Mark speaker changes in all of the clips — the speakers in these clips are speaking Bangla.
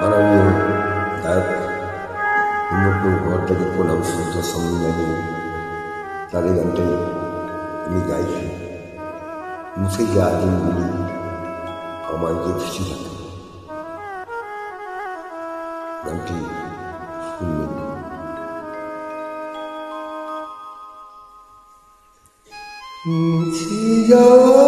Speaker 1: মাননীয় গায়ক হিমগ্ন ভট্টাচার্য প্রণাম শ্রদ্ধা সম্মেলনে তাদের গানটাই আমি গাইছি। মুখে যা দিনগুলি আমার যে খুশি থাকে গানটি শুনবেন মুছে যাওয়ারি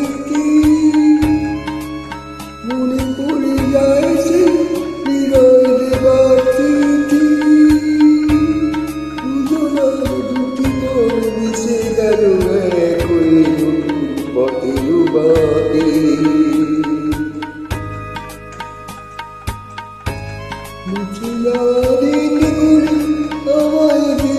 Speaker 1: যাওয়া দিনগুলি আমায়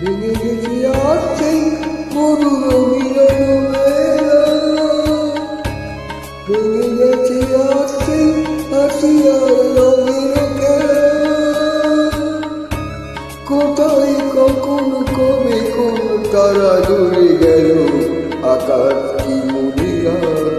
Speaker 1: ভেঙে গেছে আছে মরুর মিলন তারা দূরে গেল আকাশ কি মনে রাখে